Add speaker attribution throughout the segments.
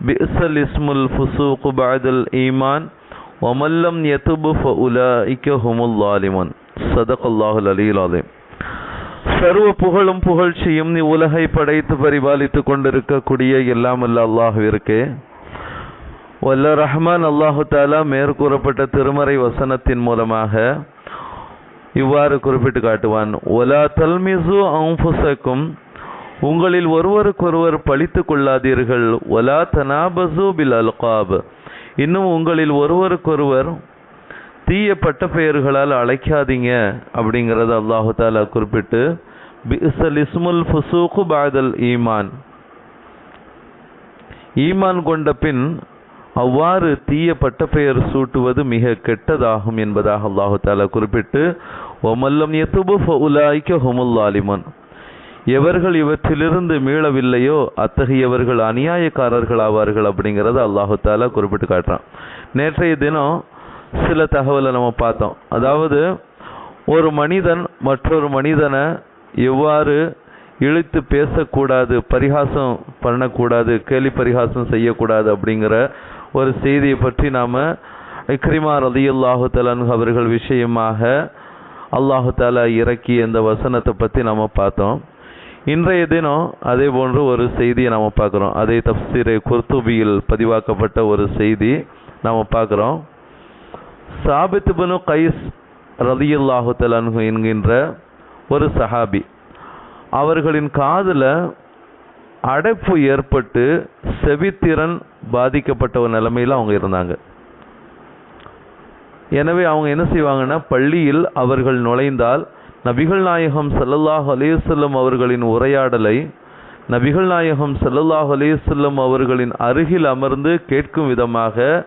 Speaker 1: بئس الاسم الفسوق بعد الإيمان ومن لم يتب فأولئك هم الظالمون صدق الله العلي العظيم சர்வ புகழும் புகழ்ச்சியும் நீ உலகை படைத்து பரிபாலித்து கொண்டிருக்கக்கூடிய எல்லாம் அல்ல அல்லாஹுவிற்கு வல்ல ரஹ்மான் அல்லாஹு தாலா மேற்கூறப்பட்ட திருமறை வசனத்தின் மூலமாக இவ்வாறு குறிப்பிட்டு காட்டுவான் ஒலா தல்மிசு அம்புசக்கும் உங்களில் ஒருவருக்கொருவர் பழித்து கொள்ளாதீர்கள். ஒலா தனாபசு பில் அல்காப். இன்னும் உங்களில் ஒருவருக்கொருவர் தீய பட்ட பெயர்களால் அழைக்காதீங்க அப்படிங்கிறத அல்லாஹு தாலா குறிப்பிட்டு பிசல் இஸ்முல் ஃபுசூக்கு பாதல் ஈமான். ஈமான் கொண்ட பின் அவ்வாறு தீய பட்டப்பெயர் சூட்டுவது மிக கெட்டதாகும் என்பதாக அல்லாஹு தாலா குறிப்பிட்டு ஒமல்லம் எத்துபு உலாய்க்க ஹுமுல்லாலிமன் எவர்கள் இவற்றிலிருந்து மீளவில்லையோ அத்தகையவர்கள் அநியாயக்காரர்கள் ஆவார்கள் அப்படிங்கிறத அல்லாஹு தாலா குறிப்பிட்டு காட்டுறான். நேற்றைய தினம் சில தகவலை நம்ம பார்த்தோம். அதாவது ஒரு மனிதன் மற்றொரு மனிதனை எவ்வாறு இழுத்து பேசக்கூடாது பரிகாசம் பண்ணக்கூடாது கேலி பரிகாசம் செய்யக்கூடாது அப்படிங்கிற ஒரு செய்தியை பற்றி நாம் இக்ரிமா ரதி தலன் அவர்கள் விஷயமாக அல்லாஹு தாலா இறக்கிய இந்த வசனத்தை பற்றி நம்ம பார்த்தோம். இன்றைய தினம் அதே போன்று ஒரு செய்தியை நாம் பார்க்குறோம். அதே தப்சீரை குர்துபியில் பதிவாக்கப்பட்ட ஒரு செய்தி நாம் பார்க்குறோம். சாபித் பனு கைஸ் ரதியுல்லாஹு தலன்ஹு என்கின்ற ஒரு சஹாபி. அவர்களின் காதில் அடைப்பு ஏற்பட்டு செவித்திறன் பாதிக்கப்பட்ட ஒரு நிலைமையில் அவங்க இருந்தாங்க. எனவே அவங்க என்ன செய்வாங்கன்னா பள்ளியில் அவர்கள் நுழைந்தால் நபிகள் நாயகம் சல்லல்லாஹ் அலேசல்லம் அவர்களின் உரையாடலை நபிகள் நாயகம் சல்லல்லாஹ் அலேசல்லம் அவர்களின் அருகில் அமர்ந்து கேட்கும் விதமாக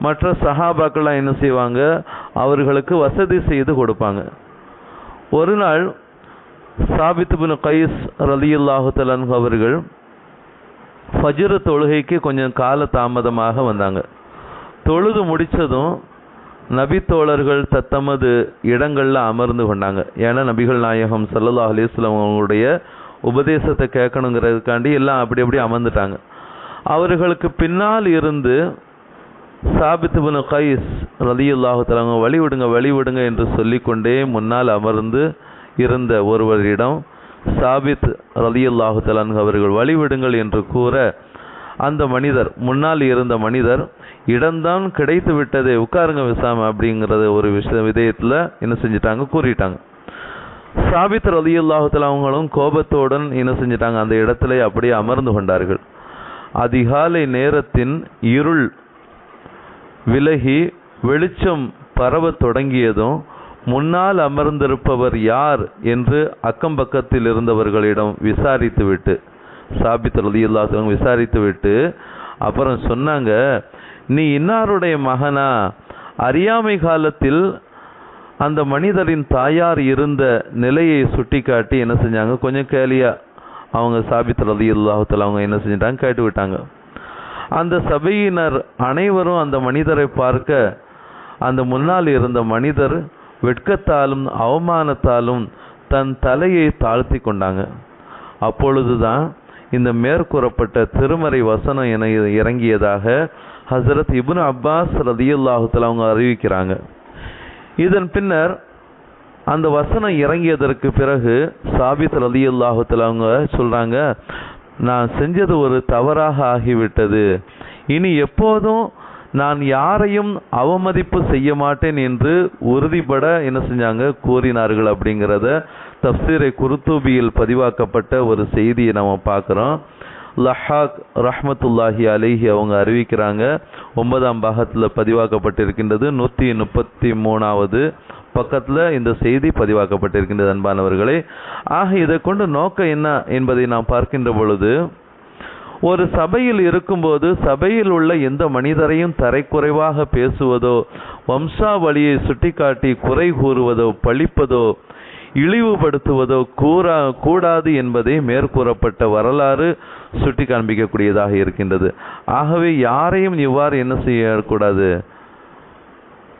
Speaker 1: மற்ற சஹாபாக்கள்லாம் என்ன செய்வாங்க? அவர்களுக்கு வசதி செய்து கொடுப்பாங்க. ஒரு நாள் சாபித் பின் கைஸ் ரலியுல்லாஹு தலன் அவர்கள் ஃபஜ்ர தொழுகைக்கு கொஞ்சம் கால தாமதமாக வந்தாங்க. தொழுது முடித்ததும் நபி தோழர்கள் தத்தமது இடங்களில் அமர்ந்து கொண்டாங்க. ஏன்னா நபிகள் நாயகம் சல்லல்லா அலிஸ்லாம் அவங்களுடைய உபதேசத்தை கேட்கணுங்கிறதுக்காண்டி எல்லாம் அப்படி அப்படி அமர்ந்துட்டாங்க. அவர்களுக்கு பின்னால் இருந்து சாபித்து பின் கைஸ் ரலியுல்லாஹு தலாங்க வழி விடுங்க வழி என்று சொல்லிக்கொண்டே முன்னால் அமர்ந்து இருந்த ஒருவரிடம் சாபித் ரலியுல்லாஹு தலான் அவர்கள் வழிவிடுங்கள் என்று கூற அந்த மனிதர் முன்னால் இருந்த மனிதர் இடம்தான் கிடைத்து விட்டதே உட்காருங்க விசாம அப்படிங்கிறத ஒரு விஷய விதயத்தில் என்ன செஞ்சிட்டாங்க கூறிட்டாங்க. சாபித் ரலியுல்லாஹு அவங்களும் கோபத்துடன் என்ன செஞ்சிட்டாங்க அந்த இடத்துல அப்படியே அமர்ந்து கொண்டார்கள். அதிகாலை நேரத்தின் இருள் விலகி வெளிச்சம் பரவத் தொடங்கியதும் முன்னால் அமர்ந்திருப்பவர் யார் என்று அக்கம் பக்கத்தில் இருந்தவர்களிடம் விசாரித்துவிட்டு சாபித் விசாரித்து விட்டு அப்புறம் சொன்னாங்க நீ இன்னாருடைய மகனா? அறியாமை காலத்தில் அந்த மனிதரின் தாயார் இருந்த நிலையை சுட்டிக்காட்டி என்ன செஞ்சாங்க? கொஞ்சம் கேலியாக அவங்க சாபித் ரலியுல்லாஹத்தில் அவங்க என்ன செஞ்சிட்டாங்க? கேட்டு விட்டாங்க அந்த சபையினர் அனைவரும் அந்த மனிதரை பார்க்க அந்த முன்னால் இருந்த மனிதர் வெட்கத்தாலும் அவமானத்தாலும் தன் தலையை தாழ்த்தி கொண்டாங்க. அப்பொழுதுதான் இந்த மேற்கூறப்பட்ட திருமறை வசனம் என இறங்கியதாக ஹசரத் இபுன் அப்பாஸ் ரதியுல்லாஹுத்தில் அவங்க அறிவிக்கிறாங்க. இதன் பின்னர் அந்த வசனம் இறங்கியதற்கு பிறகு சாபித் ரதியுல்லாஹத்தில் அவங்க சொல்றாங்க நான் செஞ்சது ஒரு தவறாக ஆகிவிட்டது. இனி எப்போதும் நான் யாரையும் அவமதிப்பு செய்ய மாட்டேன் என்று உறுதிபட என்ன செஞ்சாங்க? கூறினார்கள் அப்படிங்கிறத தப்சீரை குருத்தூபியில் பதிவாக்கப்பட்ட ஒரு செய்தியை நம்ம பார்க்குறோம். லஹாக் ரஹமத்துல்லாஹி அலிஹி அவங்க அறிவிக்கிறாங்க. ஒன்பதாம் பாகத்தில் பதிவாக்கப்பட்டிருக்கின்றது. நூற்றி முப்பத்தி மூணாவது பக்கத்தில் இந்த செய்தி பதிவாக்கப்பட்டிருக்கின்றது அன்பானவர்களே. ஆக இதை கொண்டு நோக்கம் என்ன என்பதை நாம் பார்க்கின்ற பொழுது ஒரு சபையில் இருக்கும்போது சபையில் உள்ள எந்த மனிதரையும் தரைக்குறைவாக பேசுவதோ வம்சாவளியை சுட்டிக்காட்டி குறை கூறுவதோ பழிப்பதோ இழிவுபடுத்துவதோ கூறா கூடாது என்பதை மேற்கூறப்பட்ட வரலாறு சுட்டி காண்பிக்கக்கூடியதாக இருக்கின்றது. ஆகவே யாரையும் இவ்வாறு என்ன செய்யக்கூடாது?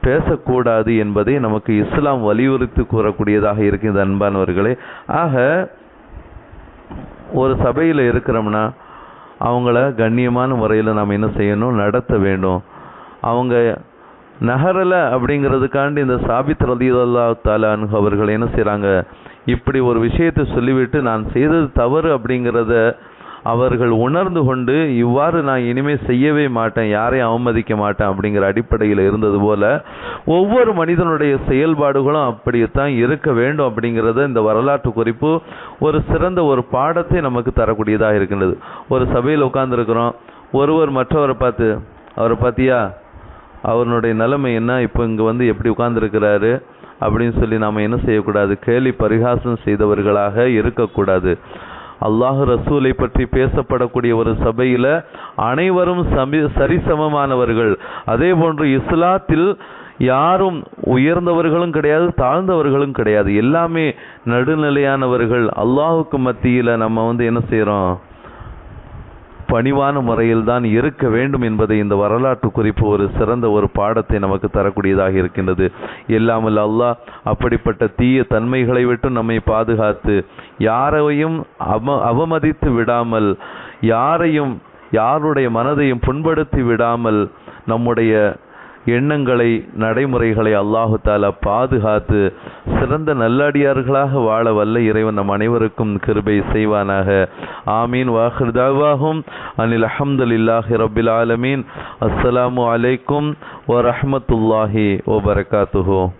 Speaker 1: பேசக்கூடாது என்பதை நமக்கு இஸ்லாம் வலியுறுத்தி கூறக்கூடியதாக இருக்கின்ற அன்பானவர்களே. ஆக ஒரு சபையில் இருக்கிறோம்னா அவங்கள கண்ணியமான முறையில் நாம் என்ன செய்யணும்? நடத்த வேண்டும். அவங்க நகரல அப்படிங்கிறதுக்காண்டி இந்த சாபித் ரலியல்லா தாலான் அவர்கள் என்ன செய்கிறாங்க இப்படி ஒரு விஷயத்தை சொல்லிவிட்டு நான் செய்தது தவறு அப்படிங்கிறத அவர்கள் உணர்ந்து கொண்டு இவ்வாறு நான் இனிமேல் செய்யவே மாட்டேன் யாரையும் அவமதிக்க மாட்டேன் அப்படிங்கிற அடிப்படையில் இருந்தது போல ஒவ்வொரு மனிதனுடைய செயல்பாடுகளும் அப்படித்தான் இருக்க வேண்டும் அப்படிங்கிறத இந்த வரலாற்று குறிப்பு ஒரு சிறந்த ஒரு பாடத்தை நமக்கு தரக்கூடியதாக இருக்கின்றது. ஒரு சபையில் உட்கார்ந்துருக்கிறோம். ஒருவர் மற்றவரை பார்த்து அவரை பார்த்தியா? அவருடைய நிலைமை என்ன? இப்போ இங்கே வந்து எப்படி உட்கார்ந்துருக்கிறாரு? அப்படின்னு சொல்லி நாம் என்ன செய்யக்கூடாது? கேலி பரிகாசம் செய்தவர்களாக இருக்கக்கூடாது. அல்லாஹ் ரசூலை பற்றி பேசப்படக்கூடிய ஒரு சபையில் அனைவரும் சமி சரிசமமானவர்கள். அதே போன்று இஸ்லாத்தில் யாரும் உயர்ந்தவர்களும் கிடையாது தாழ்ந்தவர்களும் கிடையாது. எல்லாமே நடுநிலையானவர்கள். அல்லாஹுக்கு மத்தியில் நம்ம வந்து என்ன செய்கிறோம் பணிவான முறையில் தான் இருக்க வேண்டும் என்பதை இந்த வரலாற்று குறிப்பு ஒரு சிறந்த ஒரு பாடத்தை நமக்கு தரக்கூடியதாக இருக்கின்றது. எல்லாமல் அல்லாஹ் அப்படிப்பட்ட தீய தன்மைகளை விட்டு நம்மை பாதுகாத்து யாரையும் அவ அவமதித்து விடாமல் யாரையும் யாருடைய மனதையும் புண்படுத்தி விடாமல் நம்முடைய எண்ணங்களை நடைமுறைகளை அல்லாஹு தாலா பாதுகாத்து சிறந்த நல்லடியார்களாக வாழ வல்ல இறைவன் நம் அனைவருக்கும் கிருபை செய்வானாக. ஆமீன். வாஹிர்தாவாகும் அனில் அஹமதுல்லாஹி ரபில் ஆலமீன். அஸ்ஸலாமு அலைக்கும் வரஹமத்துல்லாஹி வபரகாத்துஹு